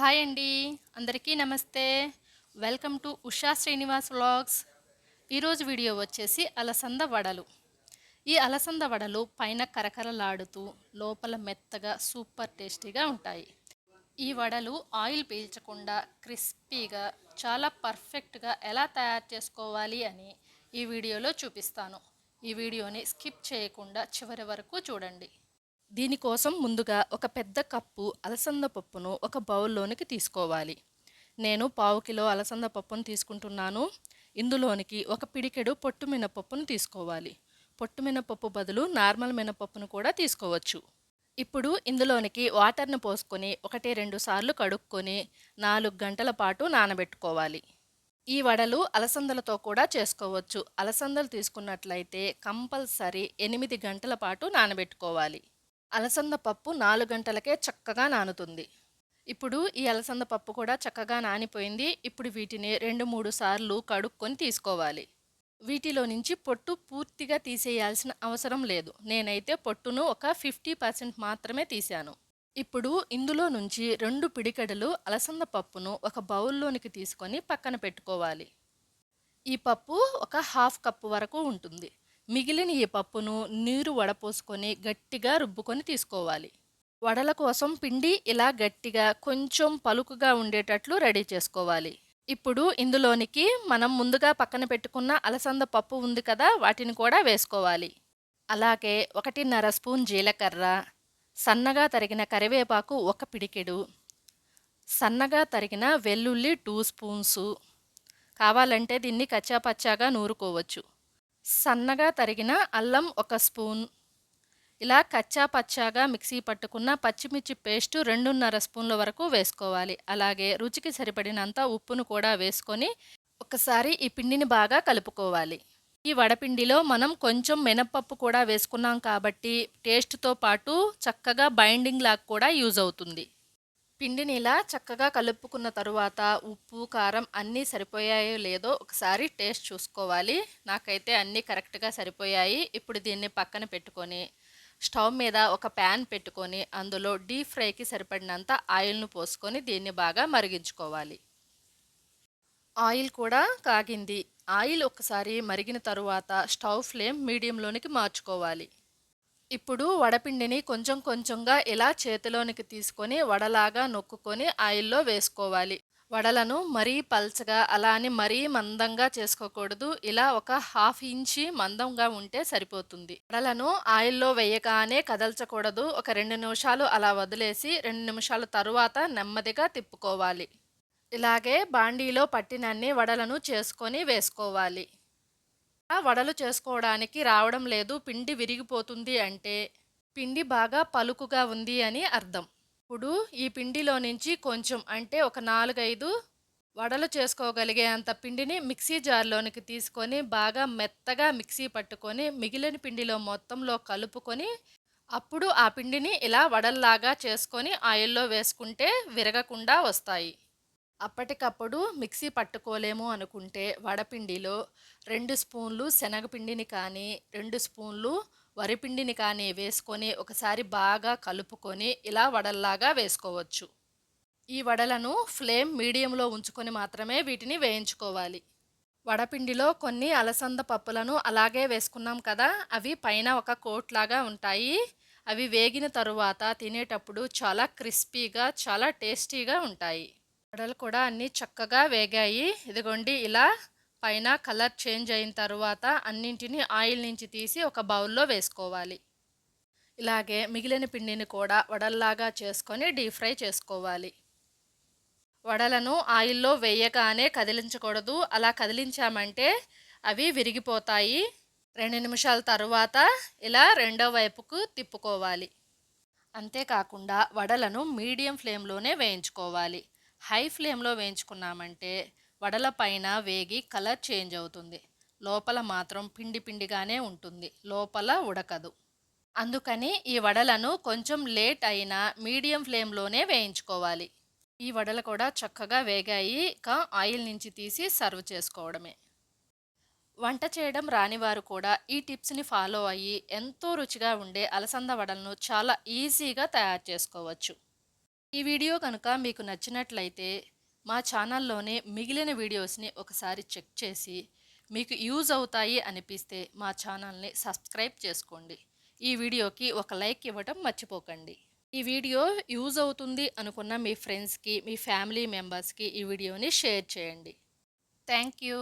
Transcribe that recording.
Hi అండి. అందరికీ నమస్తే. Welcome to Usha Srinivas vlogs. ఈరోజు వీడియో వచ్చేసి అలసంద వడలు. ఈ అలసంద వడలు పైన కరకరలాడుతూ లోపల మెత్తగా సూపర్ టేస్టీగా ఉంటాయి. ఈ వడలు ఆయిల్ పీల్చకుండా క్రిస్పీగా చాలా పర్ఫెక్ట్గా ఎలా తయారు చేసుకోవాలి అని ఈ వీడియోలో చూపిస్తాను. ఈ వీడియోని స్కిప్ చేయకుండా చివరి వరకు చూడండి. దీనికోసం ముందుగా ఒక పెద్ద కప్పు అలసంద పప్పును ఒక బౌల్లోనికి తీసుకోవాలి. నేను పావు కిలో అలసంద పప్పును తీసుకుంటున్నాను. ఇందులోనికి ఒక పిడికెడు పొట్టు మినపప్పును తీసుకోవాలి. పొట్టు మినపప్పు బదులు నార్మల్ మినపప్పును కూడా తీసుకోవచ్చు. ఇప్పుడు ఇందులోనికి వాటర్ను పోసుకొని ఒకటి రెండు సార్లు కడుక్కొని నాలుగు గంటల పాటు నానబెట్టుకోవాలి. ఈ వడలు అలసందలతో కూడా చేసుకోవచ్చు. అలసందలు తీసుకున్నట్లయితే కంపల్సరీ ఎనిమిది గంటల పాటు నానబెట్టుకోవాలి. అలసంద పప్పు నాలుగు గంటలకే చక్కగా నానుతుంది. ఇప్పుడు ఈ అలసంద పప్పు కూడా చక్కగా నానిపోయింది. ఇప్పుడు వీటిని రెండు మూడు సార్లు కడుక్కొని తీసుకోవాలి. వీటిలో నుంచి పొట్టు పూర్తిగా తీసేయాల్సిన అవసరం లేదు. నేనైతే పొట్టును ఒక ఫిఫ్టీ పర్సెంట్ మాత్రమే తీశాను. ఇప్పుడు ఇందులో నుంచి రెండు పిడికెడలు అలసంద పప్పును ఒక బౌల్లోనికి తీసుకొని పక్కన పెట్టుకోవాలి. ఈ పప్పు ఒక హాఫ్ కప్పు వరకు ఉంటుంది. మిగిలిన ఈ పప్పును నీరు వడపోసుకొని గట్టిగా రుబ్బుకొని తీసుకోవాలి. వడల కోసం పిండి ఇలా గట్టిగా కొంచెం పలుకుగా ఉండేటట్లు రెడీ చేసుకోవాలి. ఇప్పుడు ఇందులోనికి మనం ముందుగా పక్కన పెట్టుకున్న అలసంద పప్పు ఉంది కదా వాటిని కూడా వేసుకోవాలి. అలాగే ఒకటిన్నర స్పూన్ జీలకర్ర సన్నగా తరిగిన కరివేపాకు ఒక పిడికెడు సన్నగా తరిగిన వెల్లుల్లి టూ స్పూన్సు. కావాలంటే దీన్ని కచ్చాపచ్చాగా నూరుకోవచ్చు. సన్నగా తరిగిన అల్లం ఒక స్పూన్. ఇలా కచ్చా పచ్చాగా మిక్సీ పట్టుకున్న పచ్చిమిర్చి పేస్టు రెండున్నర స్పూన్ల వరకు వేసుకోవాలి. అలాగే రుచికి సరిపడినంత ఉప్పును కూడా వేసుకొని ఒకసారి ఈ పిండిని బాగా కలుపుకోవాలి. ఈ వడపిండిలో మనం కొంచెం మినప్పప్పు కూడా వేసుకున్నాం కాబట్టి టేస్ట్తో పాటు చక్కగా బైండింగ్ లాగా కూడా యూజ్ అవుతుంది. పిండిని ఇలా చక్కగా కలుపుకున్న తరువాత ఉప్పు కారం అన్నీ సరిపోయాయో లేదో ఒకసారి టేస్ట్ చూసుకోవాలి. నాకైతే అన్నీ కరెక్ట్గా సరిపోయాయి. ఇప్పుడు దీన్ని పక్కన పెట్టుకొని స్టవ్ మీద ఒక ప్యాన్ పెట్టుకొని అందులో డీప్ ఫ్రైకి సరిపడినంత ఆయిల్ను పోసుకొని దీన్ని బాగా మరిగించుకోవాలి. ఆయిల్ కూడా కాగింది. ఆయిల్ ఒకసారి మరిగిన తరువాత స్టవ్ ఫ్లేమ్ మీడియంలోనికి మార్చుకోవాలి. ఇప్పుడు వడపిండిని కొంచెం కొంచెంగా ఇలా చేతిలోనికి తీసుకొని వడలాగా నొక్కుకొని ఆయిల్లో వేసుకోవాలి. వడలను మరీ పల్చగా అలా అని మరీ మందంగా చేసుకోకూడదు. ఇలా ఒక హాఫ్ ఇంచి మందంగా ఉంటే సరిపోతుంది. వడలను ఆయిల్లో వేయగానే కదల్చకూడదు. ఒక రెండు నిమిషాలు అలా వదిలేసి రెండు నిమిషాల తరువాత నెమ్మదిగా తిప్పుకోవాలి. ఇలాగే బాండీలో పట్టినన్ని వడలను చేసుకొని వేసుకోవాలి. వడలు చేసుకోవడానికి రావడం లేదు పిండి విరిగిపోతుంది అంటే పిండి బాగా పలుకుగా ఉంది అని అర్థం. ఇప్పుడు ఈ పిండిలో నుంచి కొంచెం అంటే ఒక నాలుగైదు వడలు చేసుకోగలిగే అంత పిండిని మిక్సీ జార్లోనికి తీసుకొని బాగా మెత్తగా మిక్సీ పట్టుకొని మిగిలిన పిండిలో మొత్తంలో కలుపుకొని అప్పుడు ఆ పిండిని ఇలా వడల్లాగా చేసుకొని ఆయిల్లో వేసుకుంటే విరగకుండా వస్తాయి. అప్పటికప్పుడు మిక్సీ పట్టుకోలేము అనుకుంటే వడపిండిలో రెండు స్పూన్లు శనగపిండిని కానీ రెండు స్పూన్లు వరిపిండిని కానీ వేసుకొని ఒకసారి బాగా కలుపుకొని ఇలా వడల్లాగా వేసుకోవచ్చు. ఈ వడలను ఫ్లేమ్ మీడియంలో ఉంచుకొని మాత్రమే వీటిని వేయించుకోవాలి. వడపిండిలో కొన్ని అలసంద పప్పులను అలాగే వేసుకున్నాం కదా అవి పైన ఒక కోట్ లాగా ఉంటాయి. అవి వేగిన తరువాత తినేటప్పుడు చాలా క్రిస్పీగా చాలా టేస్టీగా ఉంటాయి. వడలు కూడా అన్నీ చక్కగా వేగాయి. ఇదిగోండి ఇలా పైన కలర్ చేంజ్ అయిన తర్వాత అన్నింటినీ ఆయిల్ నుంచి తీసి ఒక బౌల్లో వేసుకోవాలి. ఇలాగే మిగిలిన పిండిని కూడా వడల్లాగా చేసుకొని డీప్ ఫ్రై చేసుకోవాలి. వడలను ఆయిల్లో వేయగానే కదిలించకూడదు. అలా కదిలించామంటే అవి విరిగిపోతాయి. రెండు నిమిషాల తరువాత ఇలా రెండో వైపుకు తిప్పుకోవాలి. అంతేకాకుండా వడలను మీడియం ఫ్లేమ్లోనే వేయించుకోవాలి. హై ఫ్లేమ్లో వేయించుకున్నామంటే వడల పైన వేగి కలర్ చేంజ్ అవుతుంది. లోపల మాత్రం పిండి పిండిగానే ఉంటుంది. లోపల ఉడకదు. అందుకని ఈ వడలను కొంచెం లేట్ అయినా మీడియం ఫ్లేమ్లోనే వేయించుకోవాలి. ఈ వడలు కూడా చక్కగా వేగాయి. ఇక ఆయిల్ నుంచి తీసి సర్వ్ చేసుకోవడమే. వంట చేయడం రానివారు కూడా ఈ టిప్స్ని ఫాలో అయ్యి ఎంతో రుచిగా ఉండే అలసంద వడలను చాలా ఈజీగా తయారు చేసుకోవచ్చు. ఈ వీడియో కనుక మీకు నచ్చినట్లయితే మా ఛానల్లోనే మిగిలిన వీడియోస్ని ఒకసారి చెక్ చేసి మీకు యూజ్ అవుతాయి అనిపిస్తే మా ఛానల్ని సబ్స్క్రైబ్ చేసుకోండి. ఈ వీడియోకి ఒక లైక్ ఇవ్వటం మర్చిపోకండి. ఈ వీడియో యూజ్ అవుతుంది అనుకున్న మీ ఫ్రెండ్స్కి మీ ఫ్యామిలీ మెంబర్స్కి ఈ వీడియోని షేర్ చేయండి. Thank you.